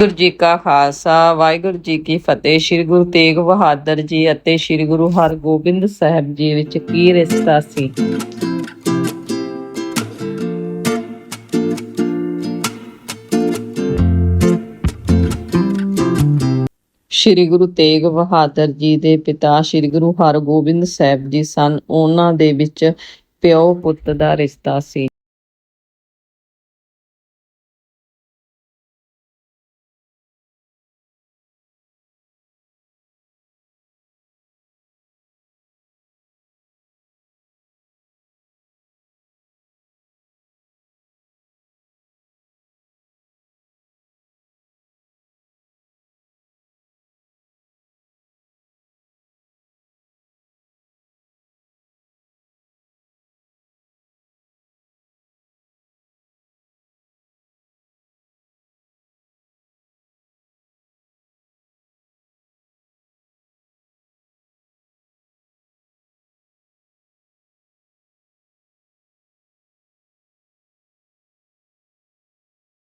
ਗੁਰੂ ਜੀ ਕਾ ਖਾਲਸਾ, ਵਾਹਿਗੁਰੂ ਜੀ ਕੀ ਫਤਿਹ। ਸ੍ਰੀ ਗੁਰੂ ਤੇਗ ਬਹਾਦਰ ਜੀ ਅਤੇ ਸ੍ਰੀ ਗੁਰੂ ਹਰਗੋਬਿੰਦ ਸਾਹਿਬ ਜੀ ਵਿੱਚ ਕੀ ਰਿਸ਼ਤਾ ਸੀ? ਸ੍ਰੀ ਗੁਰੂ ਤੇਗ ਬਹਾਦਰ ਜੀ ਦੇ ਪਿਤਾ ਸ੍ਰੀ ਗੁਰੂ ਹਰਗੋਬਿੰਦ ਸਾਹਿਬ ਜੀ ਸਨ। ਉਹਨਾਂ ਦੇ ਵਿੱਚ ਪਿਓ ਪੁੱਤ ਦਾ ਰਿਸ਼ਤਾ ਸੀ।